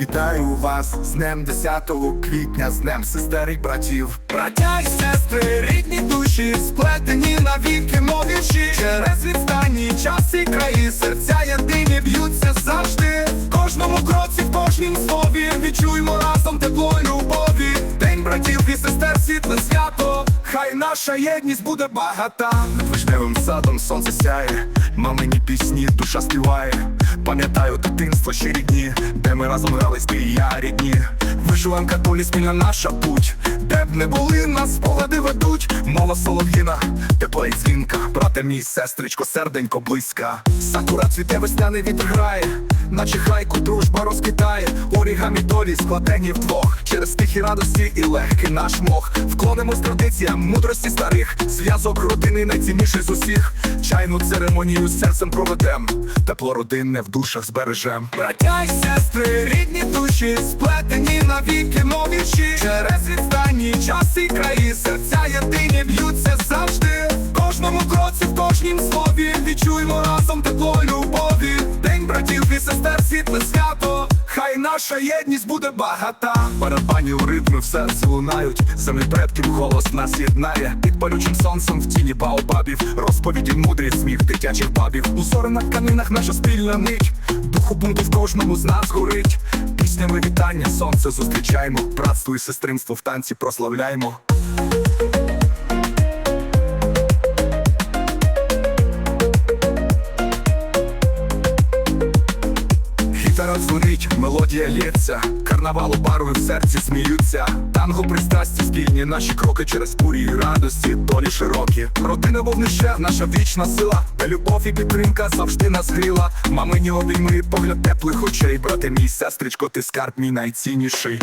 Вітаю вас з днем 10 квітня, з днем сестер і братів. Браття і сестри, рідні душі, сплетені навіки мовічі. Через відстані час і краї, серця єдині б'ються завжди. В кожному кроці, в кожнім слові відчуємо разом тепло й любові. День братів і сестер, світле свято. Хай наша єдність буде багата. Над вишневим садом сонце сяє, мамині пісні, душа співає. Пам'ятаю дитинство ще рідні, де ми разом грались, ти і я рідні. Вишиванка долі спільна наша путь, де б не були нас погляди ведуть. Мова солов'їна, тепла і дзвінка, брате мій, сестричко, серденько близька. Сакура цвіте, весняний вітер грає, наче хайку дружба розквітає. Орігамі долі складені вдвох. Через тихі радості і легкий наш мох. Вклонимось традиціям мудрості старих. Зв'язок родини найцінніший з усіх. Чайну церемонію з серцем проведем. Тепло родинне в душах збережем. Браття й сестри, рідні душі, сплетені навіки новіші. Через відстані час і краї, серця єдині б'ються завжди. В кожному кроці, в кожнім слові відчуємо разом тепло сестер, свято. Хай наша єдність буде багата. Барабані у ритми в серці лунають. Землі предків голос нас єднає. Під палючим сонцем в тіні баобабів. Розповіді мудрі, сміх дитячих бабів. Узори на тканинах наша спільна нить. Духу бунту в кожному з нас горить. Піснями вітання, сонце зустрічаємо. Братство і сестринство в танці прославляємо. Гітара дзвонить, мелодія лється, карнавалу барви в серці сміються. Танго пристрасті спільні, наші кроки через бурі і радості, долі широкі. Родина вогнище, наша вічна сила, де любов і підтримка завжди нас гріла. Мамині обійми, погляд теплих очей, брате мій, сестричко, ти скарб мій найцінніший.